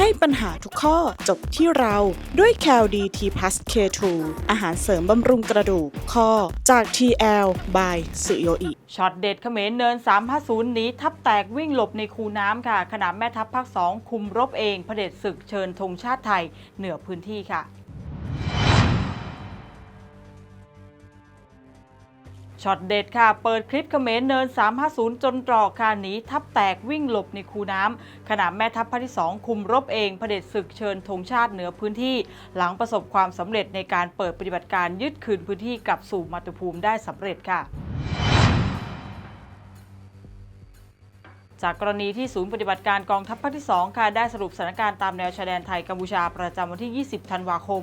ให้ปัญหาทุกข้อจบที่เราด้วย c a l d t p l u s K2 อาหารเสริมบำรุงกระดูกข้อจาก TL by สุโยอิช็อตเด็ดเขมรเนิน 350 หนีทับแตกวิ่งหลบในคูน้ำค่ะขณะแม่ทัพภาค 2 คุมรบเองเผด็จศึกเชิญธงชาติไทยเหนือพื้นที่ค่ะ ช็อตเด็ดค่ะ เปิดคลิปเขมรเนิน 350 จนตรอกค่ะหนีทับแตกวิ่งหลบในคูน้ำขณะแม่ทัพภาคที่ 2 คุมรบเองเผด็จศึกเชิญธงชาติเหนือพื้นที่ หลังประสบความสำเร็จในการเปิดปฏิบัติการยึดคืนพื้นที่กลับสู่มาตุภูมิได้สำเร็จค่ะ จากกรณีที่ศูนย์ปฏิบัติการกองทัพภาคที่ 2 ค่ะ ได้สรุปสถานการณ์ตามแนวชายแดนไทยกัมพูชาประจำวันที่ 20 ธันวาคม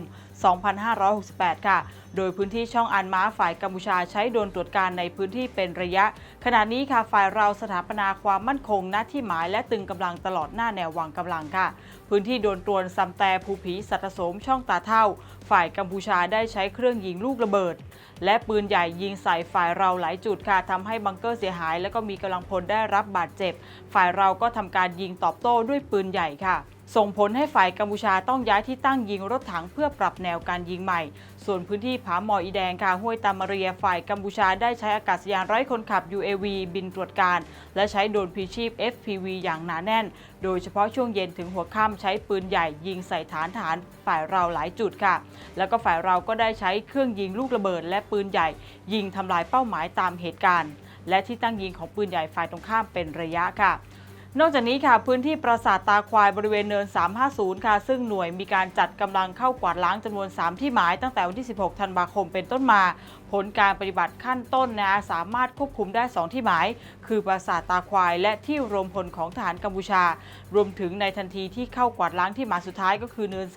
2568 ค่ะ โดยพื้นที่ช่องอันม้าฝ่ายกัมพูชาใช้โดนตรวจการในพื้นที่เป็นระยะ ขณะนี้ค่ะฝ่ายเราสถาปนาความมั่นคงณที่หมายและตึงกำลังตลอดหน้าแนววางกำลังค่ะ พื้นที่โดนตรวนซำแต่ภูผีสัตสมช่องตาเท่า ฝ่ายกัมพูชาได้ใช้เครื่องยิงลูกระเบิด และปืนใหญ่ยิงใส่ฝ่ายเราหลายจุดค่ะทำให้บังเกอร์เสียหาย และก็มีกำลังพลได้รับบาดเจ็บฝ่ายเราก็ทำการยิงตอบโต้ด้วยปืนใหญ่ค่ะ ส่งผลให้ฝ่ายกัมพูชาต้องย้ายที่ตั้งยิงรถถังเพื่อปรับแนวการยิงใหม่ ส่วนพื้นที่ผาหมออีแดงค่ะห้วยตามาเรียฝ่ายกัมพูชาได้ใช้อากาศยานไร้คนขับ UAV บินตรวจการ และใช้โดรนพีชีพ FPV อย่างหนาแน่น โดยเฉพาะช่วงเย็นถึงหัวค่ำใช้ปืนใหญ่ยิงใส่ฐานฐานฝ่ายเราหลายจุดค่ะ แล้วก็ฝ่ายเราก็ได้ใช้เครื่องยิงลูกระเบิดและปืนใหญ่ ยิงทำลายเป้าหมายตามเหตุการณ์ และที่ตั้งยิงของปืนใหญ่ฝ่ายตรงข้ามเป็นระยะค่ะ นอกจากนี้ค่ะพื้นที่ปราสาทตาควายบริเวณเนิน 350 ค่ะ ซึ่งหน่วยมีการจัดกำลังเข้ากวาดล้างจำนวน 3 ที่หมายตั้งแต่วันที่ 16 ธันวาคมเป็นต้นมา ผลการปฏิบัติขั้นต้นนะสามารถควบคุมได้ 2 ที่หมาย คือปราสาทตาควาย และที่รวมพลของทหารกัมพูชา รวมถึงในทันทีที่เข้ากวาดล้างที่หมายสุดท้ายก็คือเนิน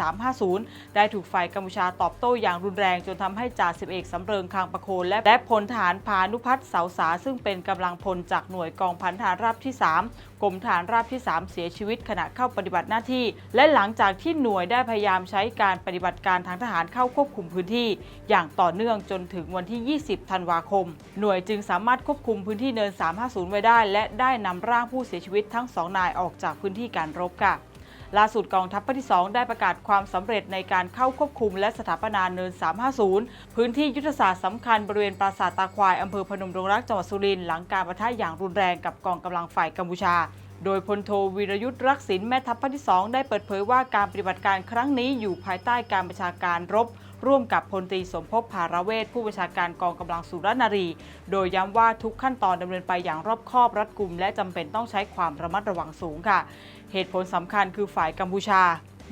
350 ได้ถูกฝ่ายกัมพูชาตอบโต้อย่างรุนแรงจนทำให้จ่าสิบเอกสำเริงคางประโคนและและพลทหารพานุพัฒน์เสาสา ซึ่งเป็นกำลังพลจากหน่วยกองพันทหารราบที่ 3กรมฐานราบที่ 3 เสียชีวิตขณะเข้าปฏิบัติหน้าที่ และหลังจากที่หน่วยได้พยายามใช้การปฏิบัติการทางทหารเข้าควบคุมพื้นที่ อย่างต่อเนื่องจนถึงวันที่ 20 ธันวาคม หน่วยจึงสามารถควบคุมพื้นที่เนิน 350 ไว้ได้ และได้นำร่างผู้เสียชีวิตทั้งสองนายออกจากพื้นที่การรบค่ะล่าสุดกองทัพภาคที่ 2 ได้ประกาศความสำเร็จในการเข้าควบคุมและสถาปนาเนิน 350 พื้นที่ยุทธศาสตร์สำคัญบริเวณปราสาทตาควายอำเภอพนมดงรักจังหวัดสุรินทร์หลังการประทะอย่างรุนแรงกับกองกำลังฝ่ายกัมพูชา โดยพลโทวีรยุทธ์รักษินแม่ทัพภาคที่ 2 ได้เปิดเผยว่าการปฏิบัติการครั้งนี้อยู่ภายใต้การบัญชาการรบ ร่วมกับพลตรีสมภพภาระเวทผู้บัญชาการกองกำลังสุรนารี โดยย้ำว่าทุกขั้นตอนดำเนินไปอย่างรอบคอบรัดกุม และจำเป็นต้องใช้ความระมัดระวังสูงค่ะ เหตุผลสำคัญคือฝ่ายกัมพูชา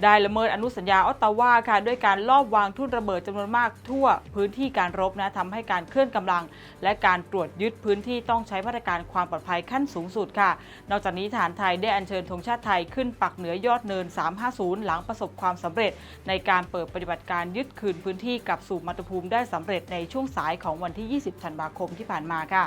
ได้ละเมิดอนุสัญญาออตตาวาค่ะด้วยการลอบวางทุ่นระเบิดจำนวนมากทั่วพื้นที่การรบนะทำให้การเคลื่อนกำลัง และการตรวจยึดพื้นที่ต้องใช้มาตรการความปลอดภัยขั้นสูงสุดค่ะ นอกจากนี้ฐานไทยได้อัญเชิญธงชาติไทยขึ้นปักเหนือยอดเนิน 350 หลังประสบความสำเร็จ ในการเปิดปฏิบัติการยึดคืนพื้นที่กลับสู่มาตุภูมิได้สำเร็จในช่วงสายของวันที่ 20 ธันวาคมที่ผ่านมาค่ะ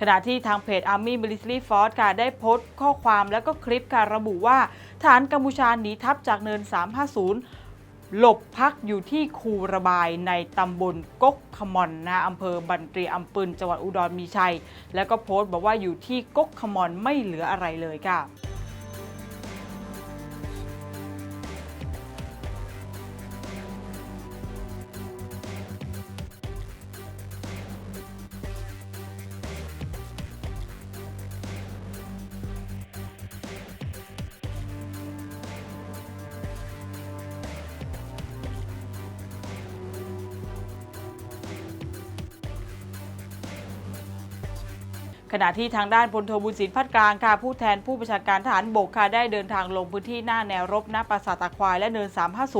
ขณะที่ทางเพจ Army Military Force ค่ะได้โพสต์ข้อความและก็คลิปค่ะระบุว่าฐานกัมพูชาหนีทัพจากเนิน 350หลบพักอยู่ที่คูระบายในตำบลกกขมอนนะอำเภอบันเตรียอำปืนจังหวัดอุดรมีชัย แล้วก็โพสต์บอกว่าอยู่ที่กกขมอนไม่เหลืออะไรเลยค่ะ ขณะที่ทางด้านพลโทบุญศิลป์พัดกลางค่ะผู้แทนผู้บัญชาการทหารบกค่ะได้เดินทางลงพื้นที่หน้าแนวรบหน้าปราสาทตาควายและเนิน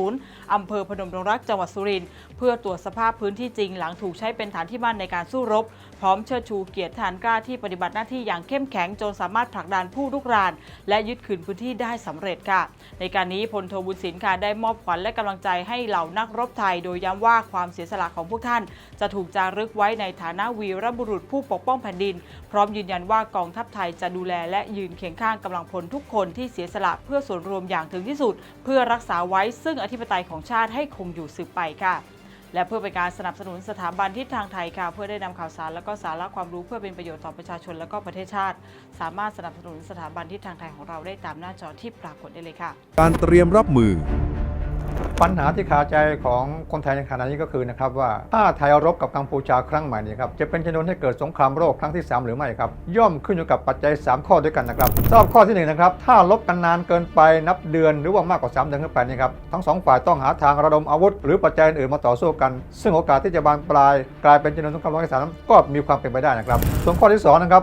350 อำเภอพนมดงรักจังหวัดสุรินทร์เพื่อตรวจสภาพพื้นที่จริงหลังถูกใช้เป็นฐานที่มั่นในการสู้รบ พร้อมเชิดชูเกียรติทหารกล้าที่ปฏิบัติหน้าที่อย่างเข้มแข็งจนสามารถผลักดันผู้ลุกราน และยึดคืนพื้นที่ได้สำเร็จค่ะ ในการนี้พลโทบุญศิลป์ค่ะได้มอบขวัญและกำลังใจให้เหล่านักรบไทย โดยย้ำว่าความเสียสละของพวกท่าน จะถูกจารึกไว้ในฐานะวีรบุรุษผู้ปกป้องแผ่นดินพร้อมยืนยันว่ากองทัพไทยจะดูแลและยืนเคียงข้างกำลังพลทุกคนที่เสียสละเพื่อส่วนรวมอย่างถึงที่สุด เพื่อรักษาไว้ซึ่งอธิปไตยของชาติให้คงอยู่สืบไปค่ะและเพื่อเป็นการสนับสนุนสถาบันทิศทางไทยค่ะ เพื่อได้นำข่าวสารและก็สาระความรู้เพื่อเป็นประโยชน์ต่อประชาชนและก็ประเทศชาติ สามารถสนับสนุนสถาบันทิศทางไทยของเราได้ตามหน้าจอที่ปรากฏได้เลยค่ะ การเตรียมรับมือ ปัญหาที่คาใจของคนไทยในขณะนี้ก็คือนะครับว่าถ้าไทยรบกับกัมพูชาครั้งใหม่นี้ครับจะเป็นชนวนให้เกิดสงครามโลกครั้งที่ 3 หรือไม่ครับ ย่อมขึ้นอยู่กับปัจจัย 3 ข้อด้วยกันนะครับสำหรับข้อที่1นะครับถ้ารบกันนานเกินไปนับเดือนหรือว่ามากกว่า 3 เดือนขึ้นไปนี่ครับทั้งสองฝ่ายต้องหาทางระดมอาวุธ หรือปัจจัยอื่นมาต่อสู้กัน ซึ่งโอกาสที่จะบานปลาย กลายเป็นชนวนสงครามโลกครั้งที่สามก็มีความเป็นไปได้นะครับส่วนข้อที่สองนะครับ